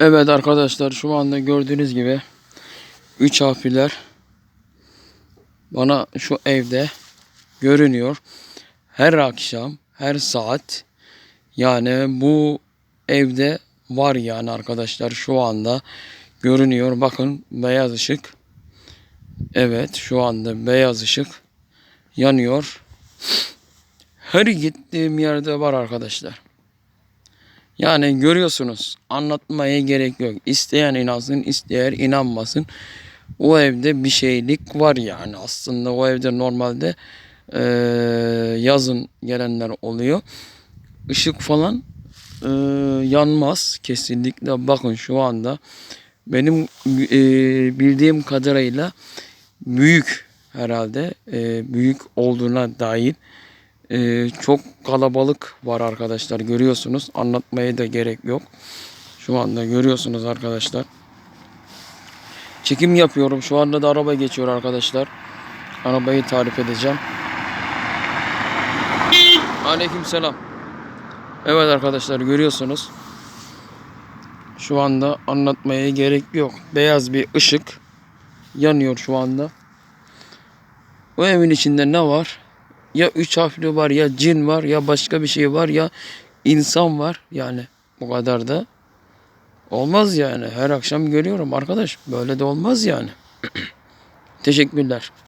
Evet arkadaşlar şu anda gördüğünüz gibi 3 harfler bana şu evde görünüyor. Her akşam, her saat yani bu evde var yani arkadaşlar şu anda görünüyor. Bakın beyaz ışık. Evet şu anda beyaz ışık yanıyor. Her gittiğim yerde var arkadaşlar. Yani görüyorsunuz anlatmaya gerek yok. İsteyen inansın, isteyen inanmasın. O evde bir şeylik var yani. Aslında o evde normalde eee, yazın gelenler oluyor. Işık falan eee, yanmaz kesinlikle. Bakın şu anda benim eee, bildiğim kadarıyla büyük herhalde eee, büyük olduğuna dair ee, çok kalabalık var arkadaşlar görüyorsunuz. Anlatmaya da gerek yok. Şu anda görüyorsunuz arkadaşlar. Çekim yapıyorum. Şu anda da araba geçiyor arkadaşlar. Arabayı tarif edeceğim. Aleyküm selam. Evet arkadaşlar görüyorsunuz. Şu anda anlatmaya gerek yok. Beyaz bir ışık yanıyor şu anda. O evin içinde ne var? Ya üç harfli var ya cin var ya başka bir şey var ya insan var. Yani bu kadar da olmaz yani. Her akşam görüyorum arkadaş. Böyle de olmaz yani. Teşekkürler